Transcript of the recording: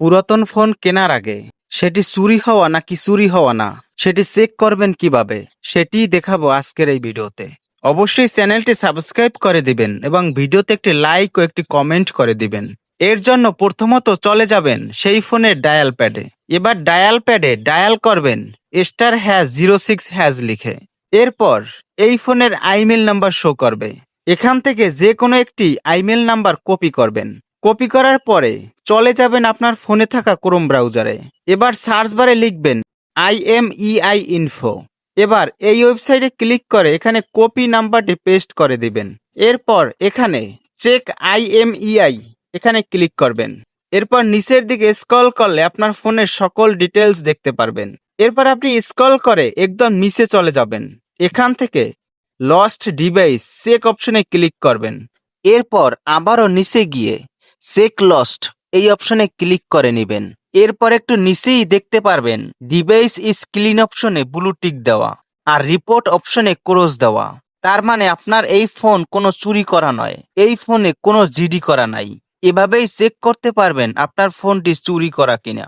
পুরাতন ফোন কেনার আগে, সেটি চুরি হওয়া নাকি চুরি হওয়া না, সেটি চেক করবেন কীভাবে, সেটিই দেখাবো আজকের এই ভিডিওতে। অবশ্যই চ্যানেলটি সাবস্ক্রাইব করে দিবেন এবং ভিডিওতে একটি লাইক ও একটি কমেন্ট করে দিবেন। এর জন্য প্রথমত চলে যাবেন সেই ফোনের ডায়াল প্যাডে এবার ডায়াল প্যাডে ডায়াল করবেন star hash zero six hash লিখে। এরপর এই ফোনের আইমেল নাম্বার শো করবে। এখান থেকে যে কোনো একটি আইমেল নাম্বার কপি করবেন। কপি করার পরে চলে যাবেন আপনার ফোনে থাকা ক্রোম ব্রাউজারে এবার সার্চ বারে লিখবেন I M E I info এবার এই ওয়েবসাইটে ক্লিক করে এখানে কপি নাম্বারটি পেস্ট করে দিবেন। এরপর এখানে check I M E I এখানে ক্লিক করবেন। এরপর নিচের দিকে স্ক্রল করলে আপনার ফোনের সকল ডিটেলস দেখতে পারবেন। এরপর আপনি স্ক্রল করে একদম নিচে চলে যাবেন। এখান থেকে লস্ট ডিভাইস চেক অপশনে ক্লিক করবেন। এরপর আবারও নিচে গিয়ে চেক লস্ট এই অপশনে ক্লিক করে নেবেন। এরপর একটু নিচেই দেখতে পারবেন, ডিভাইস ইজ ক্লিন অপশনে ব্লু টিক দেওয়া আর রিপোর্ট অপশনে ক্রস দেওয়া। তার মানে আপনার এই ফোন কোনো চুরি করা নয়, এই ফোনে কোনো জিডি করা নাই। এভাবেই চেক করতে পারবেন আপনার ফোনটি চুরি করা কিনা।